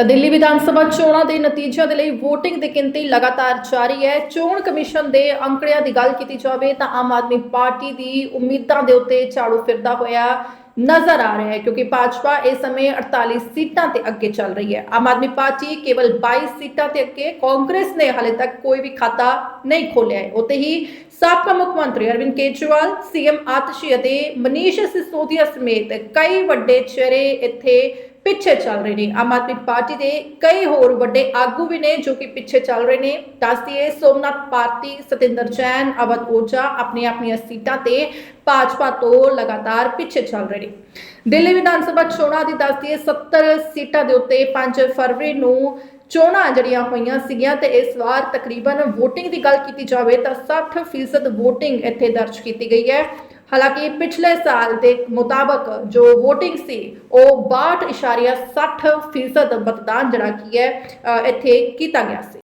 ਤਾਂ ਦਿੱਲੀ ਵਿਧਾਨ ਸਭਾ ਚੋਣਾਂ ਦੇ ਨਤੀਜਿਆਂ ਦੇ ਲਈ VOTING ਦੀ ਗਿਣਤੀ ਲਗਾਤਾਰ ਜਾਰੀ ਹੈ। ਚੋਣ ਕਮਿਸ਼ਨ ਦੇ ਅੰਕੜਿਆਂ ਦੀ ਗੱਲ ਕੀਤੀ ਜਾਵੇ ਤਾਂ ਆਮ ਆਦਮੀ ਪਾਰਟੀ ਦੀ ਉਮੀਦਾਂ ਦੇ ਉੱਤੇ ਝਾੜੂ ਫਿਰਦਾ ਹੋਇਆ ਨਜ਼ਰ ਆ ਰਿਹਾ ਹੈ ਕਿਉਂਕਿ ਭਾਜਪਾ ਇਸ ਸਮੇਂ 48 ਸੀਟਾਂ ਤੇ ਅੱਗੇ ਚੱਲ ਰਹੀ ਹੈ। ਆਮ ਆਦਮੀ ਪਾਰਟੀ ਕੇਵਲ 22 ਸੀਟਾਂ ਤੇ ਅੱਗੇ, ਕਾਂਗਰਸ ਨੇ ਹਾਲੇ ਤੱਕ ਕੋਈ ਵੀ ਖਾਤਾ ਨਹੀਂ ਖੋਲ੍ਹਿਆ ਹੈ। ਉਤੇ ਹੀ ਸਾਬਕਾ ਮੁੱਖ ਮੰਤਰੀ ਅਰਵਿੰਦ ਕੇਜਰੀਵਾਲ, ਸੀਐਮ ਆਤਸ਼ੀ ਅਤੇ ਮਨੀਸ਼ ਸਿਸੋਦੀਆ ਸਮੇਤ ਕਈ ਵੱਡੇ ਚਿਹਰੇ ਇੱਥੇ ਪਿੱਛੇ ਚੱਲ ਰਹੇ ਨੇ। ਆਮ ਆਦਮੀ ਪਾਰਟੀ ਦੇ ਕਈ ਹੋਰ ਵੱਡੇ ਆਗੂ ਵੀ ਨੇ ਜੋ ਕਿ ਪਿੱਛੇ ਚੱਲ ਰਹੇ ਨੇ। ਦੱਸਦੀਏ ਸੋਮਨਾਥ ਪਾਰਟੀ, ਸਤਿੰਦਰ ਜੈਨ, ਅਵਧ ਓਜਾ ਆਪਣੀ ਆਪਣੀਆਂ ਸੀਟਾਂ ਤੇ ਭਾਜਪਾ ਤੋਂ ਲਗਾਤਾਰ ਪਿੱਛੇ ਚੱਲ ਰਹੇ ਨੇ। ਦਿੱਲੀ ਵਿਧਾਨ ਸਭਾ ਚੋਣਾਂ ਦੀ ਦੱਸਦੀਏ 70 ਸੀਟਾਂ ਦੇ ਉੱਤੇ 5 ਫਰਵਰੀ ਨੂੰ ਚੋਣਾਂ ਜਿਹੜੀਆਂ ਹੋਈਆਂ ਸੀਗੀਆਂ ਤੇ ਇਸ ਵਾਰ ਤਕਰੀਬਨ VOTING ਦੀ ਗੱਲ ਕੀਤੀ ਜਾਵੇ ਤਾਂ 60% VOTING ਇੱਥੇ ਦਰਜ ਕੀਤੀ ਗਈ ਹੈ। ਹਾਲਾਂਕਿ ਪਿਛਲੇ ਸਾਲ ਦੇ ਮੁਤਾਬਕ ਜੋ VOTING ਸੀ, ਉਹ 62.60% ਮਤਦਾਨ ਜਿਹੜਾ ਕੀ ਹੈ ਇੱਥੇ ਕੀਤਾ ਗਿਆ ਸੀ।